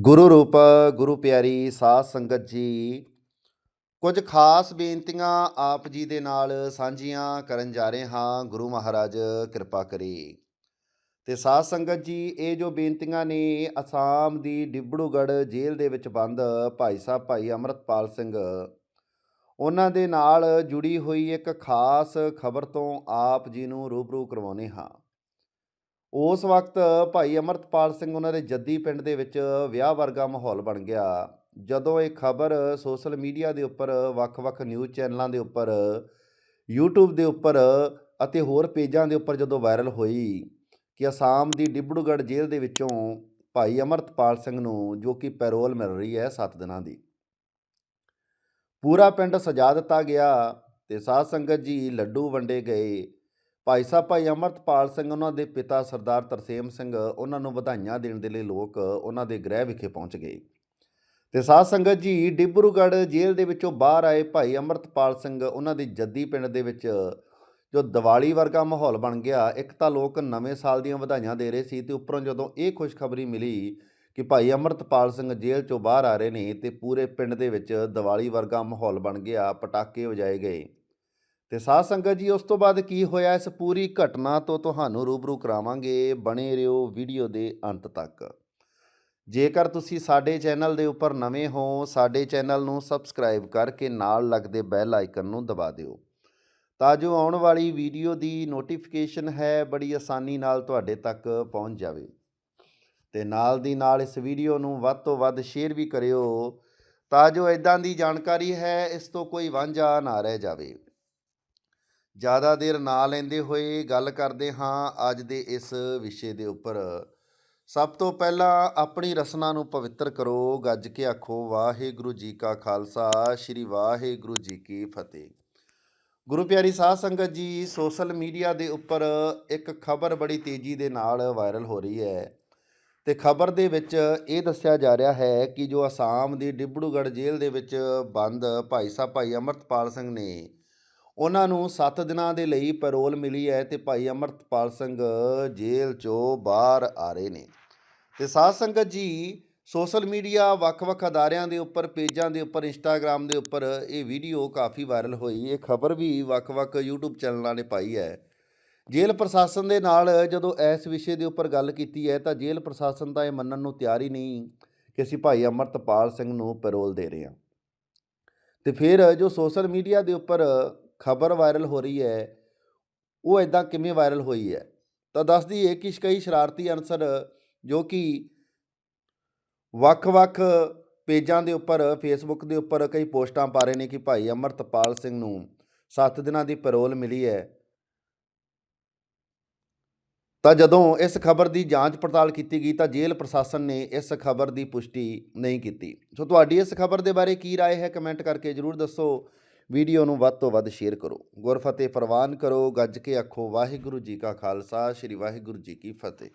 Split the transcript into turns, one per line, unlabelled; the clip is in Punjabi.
ਗੁਰੂ ਰੂਪ, ਗੁਰੂ ਪਿਆਰੀ, ਸਾਧ ਸੰਗਤ ਜੀ, ਕੁਝ ਖਾਸ ਬੇਨਤੀਆਂ ਆਪ ਜੀ ਦੇ ਨਾਲ ਸਾਂਝੀਆਂ ਕਰਨ ਜਾ ਰਹੇ ਹਾਂ। ਗੁਰੂ ਮਹਾਰਾਜ, ਕਿਰਪਾ ਕਰੇ। ਤੇ ਸਾਧ ਸੰਗਤ ਜੀ, ਇਹ ਜੋ ਬੇਨਤੀਆਂ ਨੇ, ਅਸਾਮ ਦੀ ਡਿਬੜੂਗੜ੍ਹ ਜੇਲ੍ਹ ਦੇ ਵਿੱਚ ਬੰਦ ਭਾਈ ਸਾਹਿਬ, ਭਾਈ ਅਮਰਤਪਾਲ ਸਿੰਘ, ਉਹਨਾਂ ਦੇ ਨਾਲ ਜੁੜੀ ਹੋਈ ਇੱਕ ਖਾਸ ਖਬਰ ਤੋਂ ਆਪ ਜੀ ਨੂੰ ਰੂਬਰੂ ਕਰਵਾਉਨੇ ਹਾਂ। ਉਸ ਵਕਤ ਭਾਈ ਅਮਰਤਪਾਲ ਸਿੰਘ ਉਹਨਾਂ ਦੇ ਜੱਦੀ ਪਿੰਡ ਦੇ ਵਿੱਚ ਵਿਆਹ ਵਰਗਾ ਮਾਹੌਲ ਬਣ ਗਿਆ। ਜਦੋਂ ਇਹ ਖਬਰ ਸੋਸ਼ਲ ਮੀਡੀਆ ਦੇ ਉੱਪਰ, ਵੱਖ-ਵੱਖ ਨਿਊਜ਼ ਚੈਨਲਾਂ ਦੇ ਉੱਪਰ, YouTube ਦੇ ਉੱਪਰ ਅਤੇ ਹੋਰ ਪੇਜਾਂ ਦੇ ਉੱਪਰ ਜਦੋਂ ਵਾਇਰਲ ਹੋਈ ਕਿ ਅਸਾਮ ਦੀ ਡਿਬੜੂਗੜ੍ਹ ਜੇਲ੍ਹ ਦੇ ਵਿੱਚੋਂ ਭਾਈ ਅਮਰਤਪਾਲ ਸਿੰਘ ਨੂੰ ਜੋ ਕਿ ਪੈਰੋਲ ਮਿਲ ਰਹੀ ਹੈ 7 ਦਿਨਾਂ ਦੀ। ਪੂਰਾ ਪਿੰਡ ਸਜਾ ਦਿੱਤਾ ਗਿਆ ਤੇ ਸਾਧ ਸੰਗਤ ਜੀ ਲੱਡੂ ਵੰਡੇ ਗਏ। ਭਾਈ ਸਾਹਿਬ, ਭਾਈ ਅਮਰਤਪਾਲ ਸਿੰਘ, ਉਹਨਾਂ ਦੇ ਪਿਤਾ ਸਰਦਾਰ ਤਰਸੇਮ ਸਿੰਘ, ਉਹਨਾਂ ਨੂੰ ਵਧਾਈਆਂ ਦੇਣ ਦੇ ਲਈ ਲੋਕ ਉਹਨਾਂ ਦੇ ਗ੍ਰਹਿ ਵਿਖੇ ਪਹੁੰਚ ਗਏ। ਤੇ ਸਾਧ ਸੰਗਤ ਜੀ, ਡਿਬਰੂਗੜ੍ਹ ਜੇਲ੍ਹ ਦੇ ਵਿੱਚੋਂ ਬਾਹਰ ਆਏ ਭਾਈ ਅਮਰਤਪਾਲ ਸਿੰਘ, ਉਹਨਾਂ ਦੇ ਜੱਦੀ ਪਿੰਡ ਦੇ ਵਿੱਚ ਜੋ ਦੀਵਾਲੀ ਵਰਗਾ ਮਾਹੌਲ ਬਣ ਗਿਆ, ਇੱਕ ਤਾਂ ਲੋਕ ਨਵੇਂ ਸਾਲ ਦੀਆਂ ਵਧਾਈਆਂ ਦੇ ਰਹੇ ਸੀ ਤੇ ਉੱਪਰੋਂ ਜਦੋਂ ਇਹ ਖੁਸ਼ਖਬਰੀ ਮਿਲੀ ਕਿ ਭਾਈ ਅਮਰਤਪਾਲ ਸਿੰਘ ਜੇਲ੍ਹ ਚੋਂ ਬਾਹਰ ਆ ਰਹੇ ਨੇ ਤੇ ਪੂਰੇ ਪਿੰਡ ਦੇ ਵਿੱਚ ਦੀਵਾਲੀ ਵਰਗਾ ਮਾਹੌਲ ਬਣ ਗਿਆ, ਪਟਾਕੇ ਵਜਾਏ ਗਏ। ਤੇ ਸਾਧ ਸੰਗਤ ਜੀ, ਉਸ ਤੋਂ ਬਾਅਦ ਕੀ ਹੋਇਆ? ਇਸ ਪੂਰੀ ਘਟਨਾ ਤੋਂ ਤੁਹਾਨੂੰ ਰੂਬਰੂ ਕਰਾਵਾਂਗੇ। ਬਣੇ ਰਹੋ ਵੀਡੀਓ ਦੇ ਅੰਤ ਤੱਕ। ਜੇਕਰ ਤੁਸੀਂ ਸਾਡੇ ਚੈਨਲ ਦੇ ਉੱਪਰ ਨਵੇਂ ਹੋ, ਸਾਡੇ ਚੈਨਲ ਨੂੰ ਸਬਸਕ੍ਰਾਈਬ ਕਰਕੇ ਨਾਲ ਲੱਗਦੇ ਬੈਲ ਆਈਕਨ ਨੂੰ ਦਬਾ ਦਿਓ। ਤਾਂ ਜੋ ਆਉਣ ਵਾਲੀ ਵੀਡੀਓ ਦੀ ਨੋਟੀਫਿਕੇਸ਼ਨ ਹੈ, ਬੜੀ ਆਸਾਨੀ ਨਾਲ ਤੁਹਾਡੇ ਤੱਕ ਪਹੁੰਚ ਜਾਵੇ। ਤੇ ਨਾਲ ਦੀ ਨਾਲ ਇਸ ਵੀਡੀਓ ਨੂੰ ਵੱਧ ਤੋਂ ਵੱਧ ਸ਼ੇਅਰ ਵੀ ਕਰਿਓ, ਤਾਂ ਜੋ ਇਦਾਂ ਦੀ ਜਾਣਕਾਰੀ ਹੈ, ਇਸ ਤੋਂ ਕੋਈ ਵਾਂਝਾ ਨਾ ਰਹਿ ਜਾਵੇ। ਜ਼ਿਆਦਾ ਦੇਰ ਨਾ ਲੈਂਦੇ ਹੋਏ ਗੱਲ ਕਰਦੇ ਹਾਂ ਅੱਜ ਦੇ ਇਸ ਵਿਸ਼ੇ ਦੇ ਉੱਪਰ। ਸਭ ਤੋਂ ਪਹਿਲਾਂ ਆਪਣੀ ਰਸਨਾ ਨੂੰ ਪਵਿੱਤਰ ਕਰੋ, ਗੱਜ ਕੇ ਆਖੋ, ਵਾਹਿਗੁਰੂ ਜੀ ਕਾ ਖਾਲਸਾ, ਸ੍ਰੀ ਵਾਹਿਗੁਰੂ ਜੀ ਕੀ ਫਤਿਹ। ਗੁਰੂ ਪਿਆਰੀ ਸਾਧ ਸੰਗਤ ਜੀ, ਸੋਸ਼ਲ ਮੀਡੀਆ ਦੇ ਉੱਪਰ ਇੱਕ ਖਬਰ ਬੜੀ ਤੇਜ਼ੀ ਦੇ ਨਾਲ ਵਾਇਰਲ ਹੋ ਰਹੀ ਹੈ। ਤੇ ਖਬਰ ਦੇ ਵਿੱਚ ਇਹ ਦੱਸਿਆ ਜਾ ਰਿਹਾ ਹੈ ਕਿ ਜੋ ਅਸਾਮ ਦੀ ਡਿਬੜੂਗੜ੍ਹ ਜੇਲ੍ਹ ਦੇ ਵਿੱਚ ਬੰਦ ਭਾਈ ਸਾਹਿਬ, ਭਾਈ ਅਮਰਤਪਾਲ ਸਿੰਘ ਨੇ ਉਹਨਾਂ ਨੂੰ 7 ਦਿਨਾਂ ਦੇ ਲਈ ਪੈਰੋਲ ਮਿਲੀ ਹੈ ਤੇ ਭਾਈ ਅਮਰਤਪਾਲ ਸਿੰਘ ਜੇਲ੍ਹ ਚੋਂ ਬਾਹਰ ਆ ਰਹੇ ਨੇ। ਤੇ ਸਾਧ ਸੰਗਤ ਜੀ, ਸੋਸ਼ਲ ਮੀਡੀਆ, ਵੱਖ-ਵੱਖ ਅਦਾਰਿਆਂ ਦੇ ਉੱਪਰ, ਪੇਜਾਂ ਦੇ ਉੱਪਰ ਇੰਸਟਾਗ੍ਰam ਦੇ ਉੱਪਰ ਇਹ ਵੀਡੀਓ ਕਾਫੀ ਵਾਇਰਲ ਹੋਈ। ਇਹ ਖਬਰ ਵੀ ਵੱਖ-ਵੱਖ YouTube ਚੈਨਲਾਂ ਨੇ ਪਾਈ ਹੈ। ਜੇਲ੍ਹ ਪ੍ਰਸ਼ਾਸਨ ਦੇ ਨਾਲ ਜਦੋਂ ਇਸ ਵਿਸ਼ੇ ਦੇ ਉੱਪਰ ਗੱਲ ਕੀਤੀ ਹੈ ਤਾਂ ਜੇਲ੍ਹ ਪ੍ਰਸ਼ਾਸਨ ਤਾਂ ਇਹ ਮੰਨਣ ਨੂੰ ਤਿਆਰ ਹੀ ਨਹੀਂ ਕਿ ਅਸੀਂ ਭਾਈ ਅਮਰਤਪਾਲ ਸਿੰਘ ਨੂੰ ਪੈਰੋਲ ਦੇ ਰਹੇ ਹਾਂ। ਤੇ ਫਿਰ ਜੋ ਸੋਸ਼ਲ ਮੀਡੀਆ ਦੇ ਉੱਪਰ ਖਬਰ ਵਾਇਰਲ ਹੋ ਰਹੀ ਹੈ ਉਹ ਇਦਾਂ ਕਿਵੇਂ ਵਾਇਰਲ ਹੋਈ ਹੈ ਤਾਂ ਦੱਸਦੀ ਹੈ ਕਿ ਕਈ ਸ਼ਰਾਰਤੀ ਅਨਸਰ ਜੋ ਕਿ ਵੱਖ-ਵੱਖ ਪੇਜਾਂ ਦੇ ਉੱਪਰ ਫੇਸਬੁੱਕ ਦੇ ਉੱਪਰ ਕਈ ਪੋਸਟਾਂ ਪਾ ਰਹੇ ਨੇ ਕਿ ਭਾਈ ਅਮਰਤਪਾਲ ਸਿੰਘ ਨੂੰ 7 ਦਿਨਾਂ ਦੀ ਪੈਰੋਲ ਮਿਲੀ ਹੈ ਤਾਂ ਜਦੋਂ ਇਸ ਖਬਰ ਦੀ ਜਾਂਚ ਪੜਤਾਲ ਕੀਤੀ ਗਈ ਤਾਂ ਜੇਲ੍ਹ ਪ੍ਰਸ਼ਾਸਨ ਨੇ ਇਸ ਖਬਰ ਦੀ ਪੁਸ਼ਟੀ ਨਹੀਂ ਕੀਤੀ ਸੋ ਤੁਹਾਡੀ ਇਸ ਖਬਰ ਦੇ ਬਾਰੇ ਕੀ رائے ਹੈ ਕਮੈਂਟ ਕਰਕੇ ਜਰੂਰ ਦੱਸੋ ਵੀਡੀਓ ਨੂੰ ਵੱਧ ਤੋਂ ਵੱਧ ਸ਼ੇਅਰ ਕਰੋ। ਗੁਰਫਤਿਹ ਪ੍ਰਵਾਨ ਕਰੋ। ਗੱਜ ਕੇ ਆਖੋ, ਵਾਹਿਗੁਰੂ ਜੀ ਕਾ ਖਾਲਸਾ, ਸ੍ਰੀ ਵਾਹਿਗੁਰੂ ਜੀ ਕੀ ਫਤਿਹ।